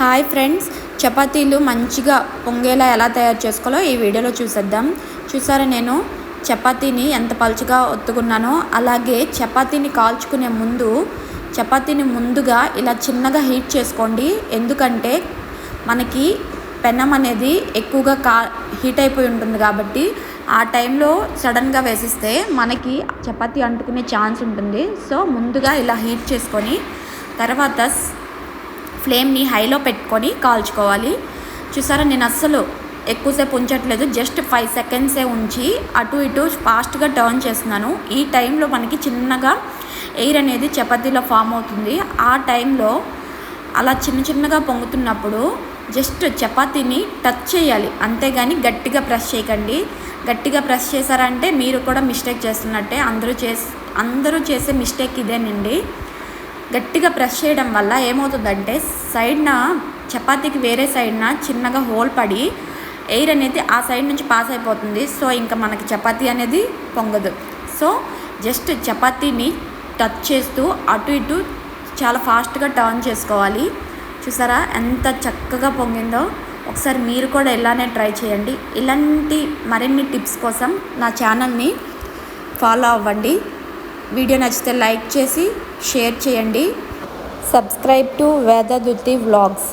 Hi friends. చపాతీలు మంచిగా పొంగేలా ఎలా తయారు చేసుకోవాలో ఈ వీడియోలో చూసేద్దాం. చూసారా నేను? చపాతీని ఎంత పలుచగా ఒత్తుకున్నానో అలాగే చపాతీని కాల్చుకునే ముందు చపాతీని ముందుగా ఇలా చిన్నగా హీట్ చేసుకోండి. ఎందుకంటే మనకి పెనం అనేది ఎక్కువగా కా హీట్ అయిపోయి ఉంటుంది కాబట్టి ఆ టైంలో సడన్గా వేసిస్తే మనకి చపాతీ అంటుకునే ఛాన్స్ ఉంటుంది. సో ముందుగా ఇలా హీట్ చేసుకొని తర్వాత ఫ్లేమ్ని హైలో పెట్టుకొని కాల్చుకోవాలి. చూసారా నేను అస్సలు ఎక్కువసేపు ఉంచట్లేదు. జస్ట్ ఫైవ్ సెకండ్సే ఉంచి అటు ఇటు ఫాస్ట్గా టర్న్ చేస్తున్నాను. ఈ టైంలో మనకి చిన్నగా ఎయిర్ అనేది చపాతీలో ఫామ్ అవుతుంది. ఆ టైంలో అలా చిన్న చిన్నగా పొంగుతున్నప్పుడు జస్ట్ చపాతీని టచ్ చేయాలి. అంతేగాని గట్టిగా ప్రెస్ చేయకండి. గట్టిగా ప్రెస్ చేశారంటే మీరు కూడా మిస్టేక్ చేస్తున్నట్టే. అందరూ చేసి అందరూ చేసే మిస్టేక్ ఇదేనండి. గట్టిగా ప్రెస్ చేయడం వల్ల ఏమవుతుందంటే సైడ్న చపాతీకి వేరే సైడ్న చిన్నగా హోల్ పడి ఎయిర్ అనేది ఆ సైడ్ నుంచి పాస్ అయిపోతుంది. సో ఇంకా మనకి చపాతీ అనేది పొంగదు. సో జస్ట్ చపాతీని టచ్ చేస్తూ అటు ఇటు చాలా ఫాస్ట్గా టర్న్ చేసుకోవాలి. చూసారా? ఎంత చక్కగా పొంగిందో. ఒకసారి మీరు కూడా ఇలానే ట్రై చేయండి. ఇలాంటి మరిన్ని టిప్స్ కోసం నా ఛానల్ని ఫాలో అవ్వండి. వీడియో నచ్చితే లైక్ చేసి షేర్ చేయండి. Subscribe to వేదదుతి vlogs